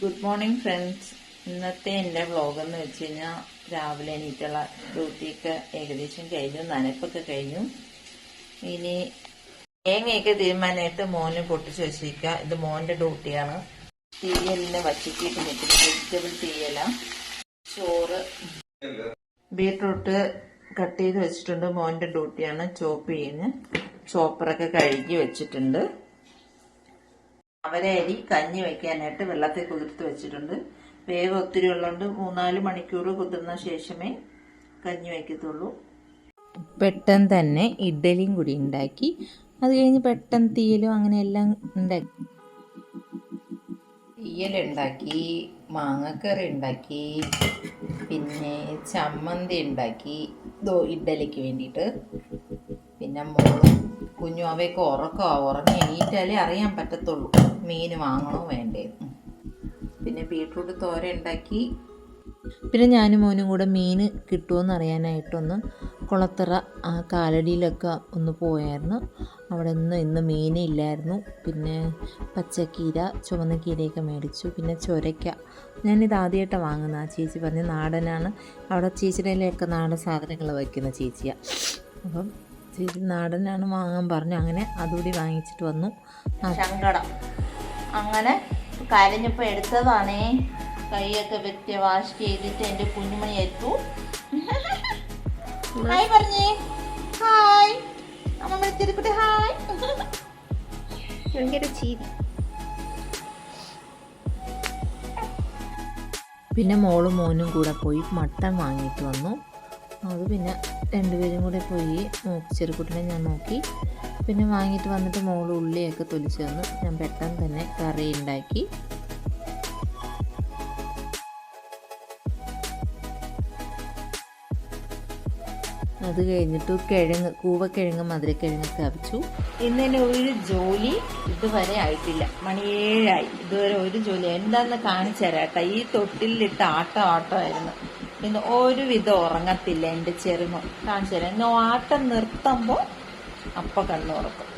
Good morning friends ഇന്നത്തെ എന്റെ vlog എന്ന് വെച്ച് കഴിഞ്ഞാൽ രാവിലെ എണീറ്റുള്ള ഡ്യൂട്ടിയൊക്കെ ഏകദേശം കഴിഞ്ഞു നനപ്പൊക്കെ കഴിഞ്ഞു. ഇനി തേങ്ങയൊക്കെ തീരുമാനമായിട്ട് മോന് പൊട്ടിച്ച് വെച്ചിരിക്കുക ഇത് മോന്റെ ഡ്യൂട്ടിയാണ് തീയലിനെ വച്ചിട്ട് നിൽക്കുന്നത് വെജിറ്റബിൾ തീയല ചോറ് ബീട്രൂട്ട് കട്ട് ചെയ്ത് വെച്ചിട്ടുണ്ട്. മോന്റെ ഡ്യൂട്ടിയാണ് ചോപ്പ് ചെയ്യുന്നത് ചോപ്പറൊക്കെ കഴുകി വെച്ചിട്ടുണ്ട്. അവരെ അരി കഞ്ഞി വയ്ക്കാനായിട്ട് വെള്ളത്തിൽ കുതിർത്ത് വെച്ചിട്ടുണ്ട്. വേഗം ഒത്തിരി ഉള്ളതുകൊണ്ട് മൂന്നാൽ മണിക്കൂർ കുതിർന്ന ശേഷമേ കഞ്ഞി വയ്ക്കത്തുള്ളൂ. പെട്ടെന്ന് തന്നെ ഇഡ്ഡലിയും കൂടി ഉണ്ടാക്കി. അത് കഴിഞ്ഞ് പെട്ടെന്ന് തീയലും അങ്ങനെ എല്ലാം ഉണ്ടാക്കി. തീയലുണ്ടാക്കി മാങ്ങക്കറി ഉണ്ടാക്കി പിന്നെ ചമ്മന്തി ഉണ്ടാക്കി. ദോ ഇഡ്ഡലിക്ക് വേണ്ടിയിട്ട്. പിന്നെ മോളും കുഞ്ഞും അവയൊക്കെ ഉറക്കമാ ഉറങ്ങി എണീറ്റാലേ അറിയാൻ പറ്റത്തുള്ളൂ മീൻ വാങ്ങണോ വേണ്ടേ. പിന്നെ ബീട്രൂട്ട് തോര ഉണ്ടാക്കി. പിന്നെ ഞാനും മോനും കൂടെ മീൻ കിട്ടുമെന്ന് അറിയാനായിട്ടൊന്ന് കുളത്തറ ആ കാലടിയിലൊക്കെ ഒന്ന് പോയായിരുന്നു. അവിടെ നിന്ന് ഇന്ന് മീനില്ലായിരുന്നു പിന്നെ പച്ചക്കീര ചുവന്ന കീരയൊക്കെ മേടിച്ചു. പിന്നെ ചൊരയ്ക്ക. ഞാനിത് ആദ്യമായിട്ടാണ് വാങ്ങുന്നത് ആ ചേച്ചി പറഞ്ഞ് നാടനാണ്. അവിടെ ചേച്ചിയുടെ ഒക്കെ നാടൻ സാധനങ്ങൾ വയ്ക്കുന്ന ചേച്ചിയാണ് അപ്പം ചേച്ചി നാടനാണ് വാങ്ങാൻ പറഞ്ഞു. അങ്ങനെ അതുകൂടി വാങ്ങിച്ചിട്ട് വന്നു. സങ്കടം. അങ്ങനെ കരഞ്ഞപ്പോൾ എടുത്തതാണേ. കൈയൊക്കെ വെച്ച് വാഷ് ചെയ്തിട്ട് എന്റെ കുഞ്ഞുമണി എത്തു ഹായ് പറഞ്ഞേ. ഹായ് അമ്മ വിളിച്ചെടുക്കട്ടെ ഹായ് ഭയങ്കര ചീരി പിന്നെ മോളും മോനും കൂടെ പോയി മട്ടൻ വാങ്ങിയിട്ട് വന്നു. അത് പിന്നെ രണ്ടുപേരും കൂടെ പോയി നോക്കി ചെറുക്കുട്ടിനെ ഞാൻ നോക്കി. പിന്നെ വാങ്ങിയിട്ട് വന്നിട്ട് മോൾ ഉള്ളിയൊക്കെ തൊലിച്ച് തന്നു. ഞാൻ പെട്ടെന്ന് തന്നെ കറി ഉണ്ടാക്കി. അത് കഴിഞ്ഞിട്ട് കിഴങ്ങ് കൂവക്കിഴങ്ങ് മധുരക്കിഴങ്ങൊക്കെ അവിച്ചു ഇന്നലെ ഒരു ജോലി ഇതുവരെ ആയിട്ടില്ല. മണി ഏഴായി ഇതുവരെ ഒരു ജോലി. എന്താന്ന് കാണിച്ചു തരാട്ടോ ഈ തൊട്ടിലിട്ട് ആട്ടം ആട്ടമായിരുന്നു. ഇന്ന് ഒരു വിധം ഉറങ്ങത്തില്ല എന്റെ ചെറുമ കാണിച്ചു തരാം. ആട്ടം നിർത്തുമ്പോൾ അപ്പ കണ്ണുറക്കും.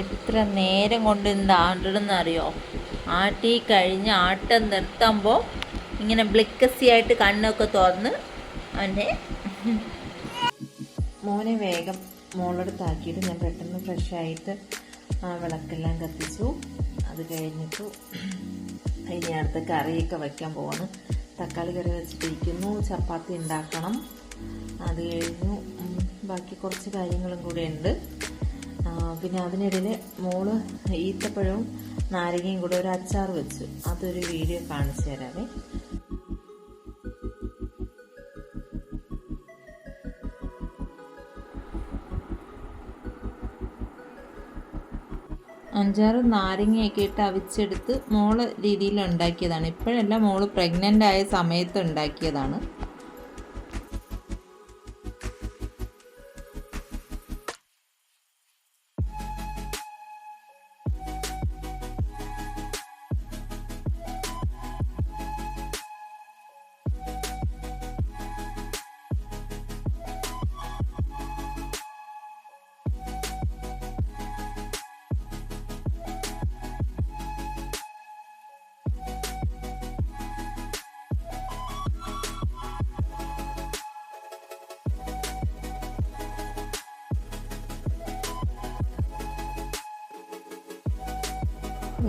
എത്ര നേരം കൊണ്ട് ഇന്ന് ആണ്ടിടുന്നറിയോ ആട്ടി കഴിഞ്ഞ് ആട്ടം നിർത്തുമ്പോൾ ഇങ്ങനെ ബ്ലിക്കസി ആയിട്ട് കണ്ണൊക്കെ തുറന്ന് അവനെ മോനെ വേഗം മോളെടുത്താക്കിയിട്ട് ഞാൻ പെട്ടെന്ന് ഫ്രഷ് ആയിട്ട് ആ വിളക്കെല്ലാം കത്തിച്ചു. അത് കഴിഞ്ഞിട്ട് ഇനി അടുത്ത കറിയൊക്കെ വെക്കാൻ പോവാണ്. തക്കാളി കറി വെച്ചിട്ടിരിക്കുന്നു. ചപ്പാത്തി ഉണ്ടാക്കണം. അത് കഴിഞ്ഞു. ബാക്കി കുറച്ച് കാര്യങ്ങളും കൂടെ ഉണ്ട്. പിന്നെ അതിനിടയിൽ മോൾ ഈത്തപ്പഴവും നാരങ്ങയും കൂടെ ഒരു അച്ചാർ വെച്ചു. അതൊരു വീഡിയോ കാണിച്ചു തരാവേ. അഞ്ചാറ് നാരങ്ങയൊക്കെ ഇട്ട് അവിച്ചെടുത്ത് മോൾ രീതിയിൽ ഉണ്ടാക്കിയതാണ്. ഇപ്പോഴല്ല മോൾ പ്രഗ്നന്റ് ആയ സമയത്ത് ഉണ്ടാക്കിയതാണ്.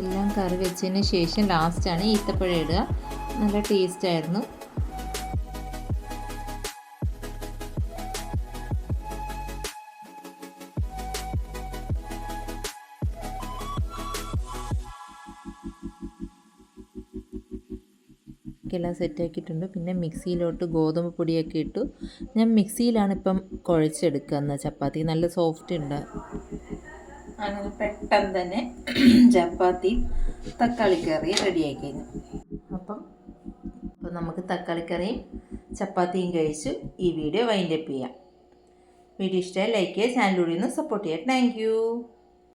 എല്ലാം കറി വെച്ചതിന് ശേഷം ലാസ്റ്റാണ് ഈത്തപ്പഴം ഇടുക. നല്ല ടേസ്റ്റ് ആയിരുന്നു. എല്ലാം സെറ്റാക്കിയിട്ടുണ്ട് പിന്നെ മിക്സിയിലോട്ട് ഗോതമ്പ് പൊടിയൊക്കെ ഇട്ടു. ഞാൻ മിക്സിയിലാണ് ഇപ്പം കുഴച്ചെടുക്കുന്നത് ചപ്പാത്തി നല്ല സോഫ്റ്റ് ഉണ്ട് അങ്ങനെ പെട്ടെന്ന് തന്നെ ചപ്പാത്തി തക്കാളി കറി റെഡിയാക്കി അപ്പം അപ്പം നമുക്ക് തക്കാളിക്കറിയും ചപ്പാത്തിയും കഴിച്ച് ഈ വീഡിയോ വൈൻഡപ്പ് ചെയ്യാം. വീഡിയോ ഇഷ്ടമായി ലൈക്ക് ചെയ്യുക ചാനലിലൂടെ ഒന്ന് സപ്പോർട്ട് ചെയ്യുക. താങ്ക്